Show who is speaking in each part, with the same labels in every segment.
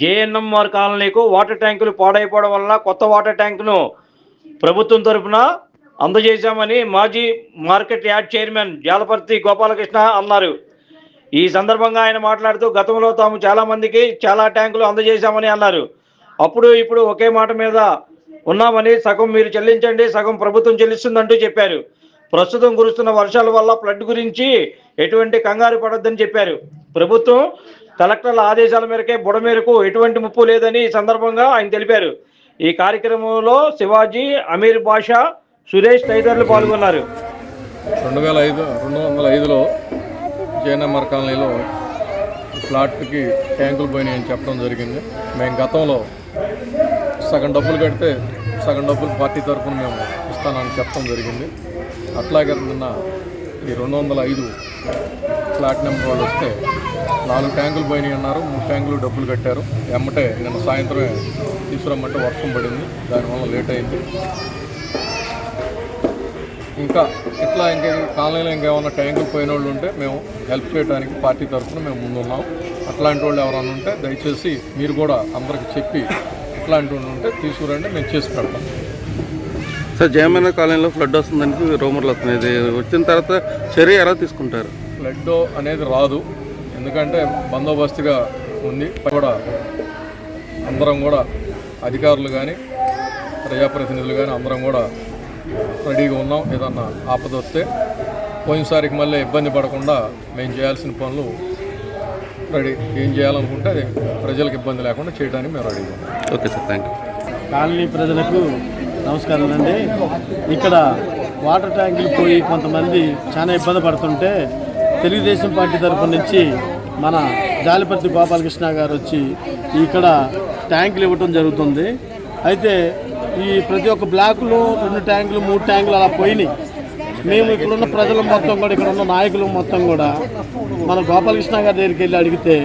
Speaker 1: జేఎన్ఎంఆర్ కాలనీకు water ట్యాంకులు పాడైపోవడం వల్ల కొత్త వాటర్ ట్యాంకును ప్రభుత్వం తరఫున అందజేశామని మాజీ market yard chairman Jalaparthi Gopalakrishna అన్నారు. ఈ సందర్భంగా ఆయన మాట్లాడుతూ గతంలో తాము చాలామందికి చాలా ట్యాంకులు అందజేశామని అన్నారు. అప్పుడు ఇప్పుడు ఒకే మాట మీద ఉన్నామని సగం మీరు చెల్లించండి సగం ప్రభుత్వం చెల్లిస్తుందంటూ చెప్పారు. ప్రస్తుతం కురుస్తున్న వర్షాల వల్ల ఫ్లడ్ గురించి ఎటువంటి కంగారు పడొద్దని చెప్పారు. ప్రభుత్వం కలెక్టర్ల ఆదేశాల మేరకే బుడ మేరకు ఎటువంటి ముప్పు లేదని ఈ సందర్భంగా ఆయన తెలిపారు. ఈ కార్యక్రమంలో శివాజీ అమీర్ బాషా సురేష్ తదితరులు పాల్గొన్నారు.
Speaker 2: రెండు వేల ఐదు రెండు వందల ఐదులో జయనమ్మర్ కాలనీలో ఫ్లాట్కి ట్యాంకులు పోయినాయని చెప్పడం జరిగింది. మేము గతంలో సగం డబ్బులు కడితే సగం డబ్బులు పార్టీ తరఫున మేము ఇస్తానని చెప్పడం జరిగింది. అట్లాగే నిన్న ఈ రెండు వందల ఐదు ఫ్లాట్ నెంబర్ వాళ్ళు వస్తే నాలుగు ట్యాంకులు పోయినాయి అన్నారు. మూడు ట్యాంకులు డబ్బులు కట్టారు. ఎమ్మటే నిన్న సాయంత్రమే తీసుకురమ్మంటే వర్షం పడింది. దానివల్ల లేట్ అయింది. ఇంకా ఇట్లా ఇంకా కాలనీలో ఇంకేమైనా ట్యాంకులు పోయిన వాళ్ళు ఉంటే మేము హెల్ప్ చేయడానికి పార్టీ తరఫున మేము ముందున్నాం. అట్లాంటి వాళ్ళు ఎవరైనా ఉంటే దయచేసి మీరు కూడా అందరికి చెప్పి ఇట్లాంటి వాళ్ళు ఉంటే తీసుకురండి మేము చేసి పెడతాం.
Speaker 3: సార్ జయమైన కాలనీలో ఫ్లడ్ వస్తుందని రూమర్లు వస్తున్నాయి. ఇది వచ్చిన తర్వాత చర్య ఎలా తీసుకుంటారు?
Speaker 2: ఫ్లడ్ అనేది రాదు. ఎందుకంటే బందోబస్తుగా ఉంది. కూడా అందరం కూడా అధికారులు కానీ ప్రజాప్రతినిధులు కానీ అందరం కూడా రెడీగా ఉన్నాం. ఏదన్నా ఆపద వస్తే పోయినసారికి మళ్ళీ ఇబ్బంది పడకుండా మేము చేయాల్సిన పనులు రెడీ. ఏం చేయాలనుకుంటే అది ప్రజలకు ఇబ్బంది లేకుండా చేయడానికి మేము రెడీగా ఉన్నాం.
Speaker 3: Okay sir thank you.
Speaker 4: Colony ప్రజలకు నమస్కారం అండి. ఇక్కడ వాటర్ ట్యాంకులు పోయి కొంతమంది చాలా ఇబ్బంది పడుతుంటే తెలుగుదేశం పార్టీ తరఫు నుంచి మన జాలిపర్తి గోపాలకృష్ణ గారు వచ్చి ఇక్కడ ట్యాంకులు ఇవ్వటం జరుగుతుంది. అయితే ఈ ప్రతి ఒక్క బ్లాకులో రెండు ట్యాంకులు మూడు ట్యాంకులు అలా పోయినాయి. మేము ఇక్కడున్న ప్రజలు మొత్తం కూడా ఇక్కడ ఉన్న నాయకులు మొత్తం కూడా మన గోపాలకృష్ణ గారి దగ్గరికి వెళ్ళి అడిగితే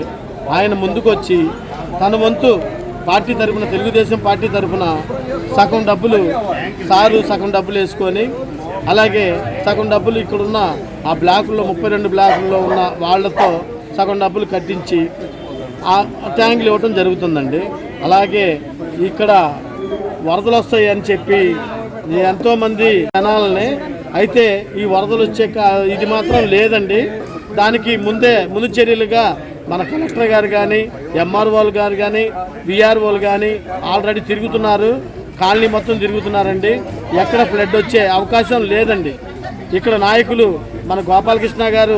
Speaker 4: ఆయన ముందుకొచ్చి తన వంతు పార్టీ తరపున తెలుగుదేశం పార్టీ తరపున సగం డబ్బులు సారు సగం డబ్బులు వేసుకొని అలాగే సగం డబ్బులు ఇక్కడున్న ఆ బ్లాకుల్లో ముప్పై రెండు బ్లాకుల్లో ఉన్న వాళ్ళతో సగం డబ్బులు కట్టించి ఆ ట్యాంకులు ఇవ్వటం జరుగుతుందండి. అలాగే ఇక్కడ వరదలు వస్తాయి అని చెప్పి ఎంతోమంది జనాలని అయితే ఈ వరదలు వచ్చే కా- ఇది మాత్రం లేదండి. దానికి ముందే ముందు చర్యలుగా మన కలెక్టర్ గారు కానీ ఎంఆర్ఓలు గారు కానీ విఆర్ఓలు కానీ ఆల్రెడీ తిరుగుతున్నారు. కాలనీ మొత్తం తిరుగుతున్నారండి. ఎక్కడ ఫ్లడ్ వచ్చే అవకాశం లేదండి. ఇక్కడ నాయకులు మన గోపాలకృష్ణ గారు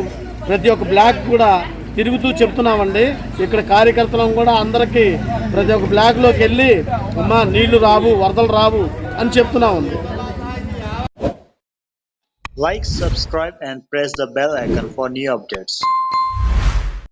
Speaker 4: ప్రతి ఒక్క బ్లాక్ కూడా తిరుగుతూ చెప్తున్నామండి. ఇక్కడ కార్యకర్తలం కూడా అందరికీ ప్రతి ఒక్క బ్లాక్లోకి వెళ్ళి అమ్మా నీళ్ళు రావు వరదలు రావు అని చెప్తున్నామండి.
Speaker 5: Like subscribe and press the bell icon for new updates